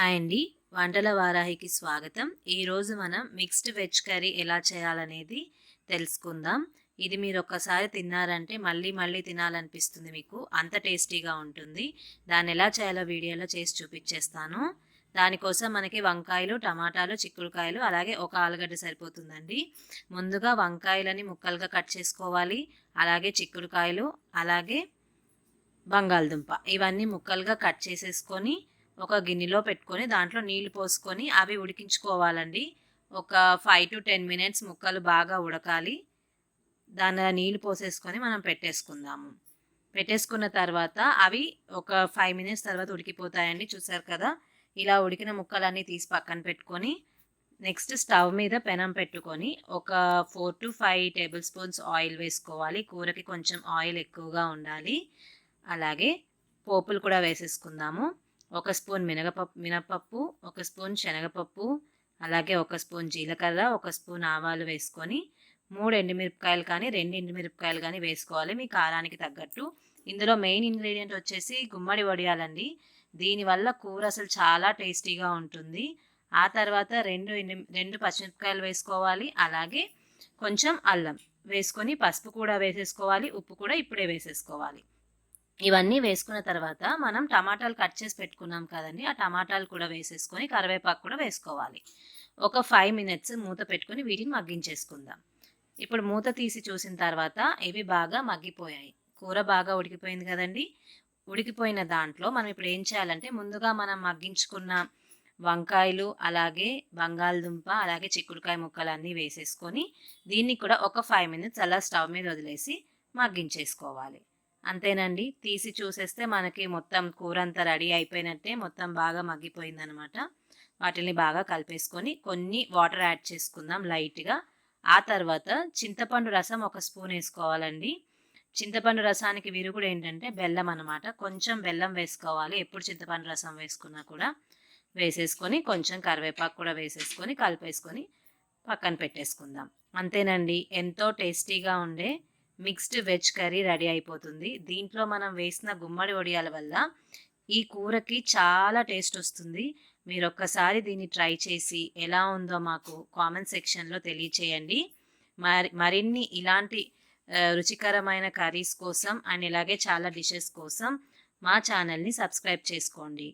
Hi అండి. వంటల వారాహికి స్వాగతం. ఈరోజు మనం మిక్స్డ్ వెజ్ కర్రీ ఎలా చేయాలనేది తెలుసుకుందాం. ఇది మీరు ఒక్కసారి తిన్నారంటే మళ్ళీ మళ్ళీ తినాలనిపిస్తుంది మీకు. అంత టేస్టీగా ఉంటుంది. దాన్ని ఎలా చేయాలో వీడియోలో చేసి చూపించేస్తాను. దానికోసం మనకి వంకాయలు టమాటాలు చిక్కుడుకాయలు అలాగే ఒక ఆలుగడ్డ సరిపోతుందండి. ముందుగా వంకాయలని ముక్కలుగా కట్ చేసుకోవాలి. అలాగే చిక్కుడుకాయలు అలాగే బంగాళదుంప. ఇవన్నీ ముక్కలుగా కట్ చేసేసుకొని ఒక గిన్నెలో పెట్టుకొని దాంట్లో నీళ్ళు పోసుకొని అవి ఉడికించుకోవాలండి. ఒక ఫైవ్ టు టెన్ మినిట్స్ ముక్కలు బాగా ఉడకాలి. దాని నీళ్ళు పోసేసుకొని మనం పెట్టేసుకుందాము. పెట్టేసుకున్న తర్వాత అవి ఒక ఫైవ్ మినిట్స్ తర్వాత ఉడికిపోతాయండి చూసారు కదా? ఇలా ఉడికిన ముక్కలన్నీ తీసి పక్కన పెట్టుకొని నెక్స్ట్ స్టవ్ మీద పెనం పెట్టుకొని ఒక four to five table spoons oil వేసుకోవాలి. కూరకి కొంచెం ఆయిల్ ఎక్కువగా ఉండాలి. అలాగే పోపులు కూడా వేసేసుకుందాము. ఒక స్పూన్ మినగపప్పు మినపప్పు ఒక స్పూన్ శనగపప్పు అలాగే ఒక స్పూన్ జీలకర్ర ఒక స్పూన్ ఆవాలు వేసుకొని మూడు ఎండుమిరపకాయలు కానీ రెండు ఎండుమిరపకాయలు కానీ వేసుకోవాలి మీ కారానికి తగ్గట్టు. ఇందులో మెయిన్ ఇంగ్రీడియంట్ వచ్చేసి గుమ్మడి వడియాలండి. దీనివల్ల కూర అసలు చాలా టేస్టీగా ఉంటుంది. ఆ తర్వాత రెండు రెండు పచ్చిమిరపకాయలు వేసుకోవాలి. అలాగే కొంచెం అల్లం వేసుకొని పసుపు కూడా వేసేసుకోవాలి ఉప్పు కూడా ఇప్పుడే వేసేసుకోవాలి. ఇవన్నీ వేసుకున్న తర్వాత మనం టమాటాలు కట్ చేసి పెట్టుకున్నాం కదండి ఆ టమాటాలు కూడా వేసేసుకొని కరివేపాకు కూడా వేసుకోవాలి. ఒక ఫైవ్ మినిట్స్ మూత పెట్టుకొని వీటిని మగ్గించేసుకుందాం. ఇప్పుడు మూత తీసి చూసిన తర్వాత ఇవి బాగా మగ్గిపోయాయి. కూర బాగా ఉడికిపోయింది కదండి. ఉడికిపోయిన దాంట్లో మనం ఇప్పుడు ఏం చేయాలంటే ముందుగా మనం మగ్గించుకున్న వంకాయలు అలాగే బంగాళదుంప అలాగే చిక్కుడుకాయ ముక్కలు అన్నీ వేసేసుకొని దీన్ని కూడా ఒక ఫైవ్ మినిట్స్ అలా స్టవ్ మీద వదిలేసి మగ్గించేసుకోవాలి. అంతేనండి. తీసి చూసేస్తే మనకి మొత్తం కూర అంతా రెడీ అయిపోయినట్టే మొత్తం బాగా మగ్గిపోయిందనమాట. వాటిని బాగా కలిపేసుకొని కొన్ని వాటర్ యాడ్ చేసుకుందాం లైట్గా. ఆ తర్వాత చింతపండు రసం ఒక స్పూన్ వేసుకోవాలండి. చింతపండు రసానికి విరుగుడు ఏంటంటే బెల్లం అనమాట. కొంచెం బెల్లం వేసుకోవాలి. ఎప్పుడు చింతపండు రసం వేసుకున్నా కూడా. వేసేసుకొని కొంచెం కరివేపాకు కూడా వేసేసుకొని కలిపేసుకొని పక్కన పెట్టేసుకుందాం. అంతేనండి. ఎంతో టేస్టీగా ఉండే మిక్స్డ్ వెజ్ కర్రీ రెడీ అయిపోతుంది. దీంట్లో మనం వేసిన గుమ్మడి వడియాల వల్ల ఈ కూరకి చాలా టేస్ట్ వస్తుంది. మీరు ఒక్కసారి దీన్ని ట్రై చేసి ఎలా ఉందో మాకు కామెంట్ సెక్షన్లో తెలియచేయండి. మరి మరిన్ని ఇలాంటి రుచికరమైన కర్రీస్ కోసం అండ్ ఇలాగే చాలా డిషెస్ కోసం మా ఛానల్ని సబ్స్క్రైబ్ చేసుకోండి.